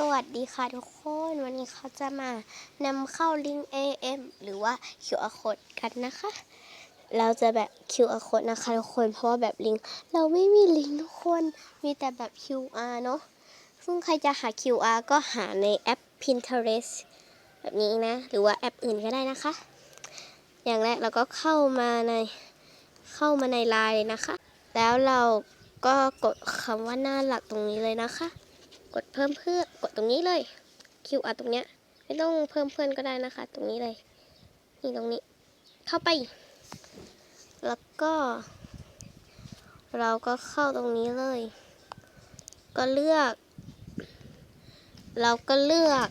สวัสดีค่ะทุกคนวันนี้เขาจะมานำเข้าลิงก์ AM หรือว่า QR code กันนะคะ เราจะแบบ QR code นะคะทุกคนเพราะว่าแบบลิงก์เราไม่มีลิงก์ทุกคนมีแต่แบบ QR เนอะซึ่งใครจะหา QR ก็หาในแอป Pinterest แบบนี้นะ หรือว่าแอปอื่นก็ได้นะคะ อย่างแรกเราก็เข้ามาในเข้ามาในไลน์นะคะ แล้วเราก็กดคำว่าหน้าหลักตรงนี้เลยนะคะ กดเพิ่มเพื่อกดตรงนี้เลย QR ตรงเนี้ย ไม่ต้องเพิ่มเพื่อนก็ได้นะคะ ตรงนี้เลย นี่ตรงนี้ เข้าไป แล้วก็ เราก็เข้าตรงนี้เลย ก็เลือก เราก็เลือก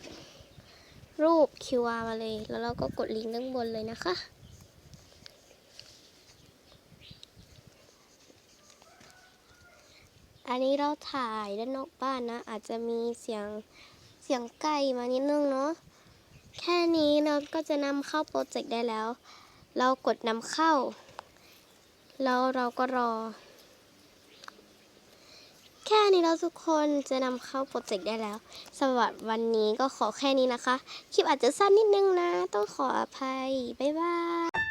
รูป QR มาเลย แล้วเราก็กดลิงก์ด้านบนเลยนะคะ อันนี้เราถ่ายด้านนอกบ้านนะ อาจจะมีเสียงเสียงไก่มานิดนึงเนาะแค่นี้เราก็จะนำเข้าโปรเจกต์ได้แล้ว เรากดนำเข้า แล้วเราก็รอ แค่นี้แล้วทุกคนจะนำเข้าโปรเจกต์ได้แล้วสำหรับวันนี้ก็ขอแค่นี้นะคะ คลิปอาจจะสั้นนิดนึงนะ ต้องขออภัย บ๊ายบาย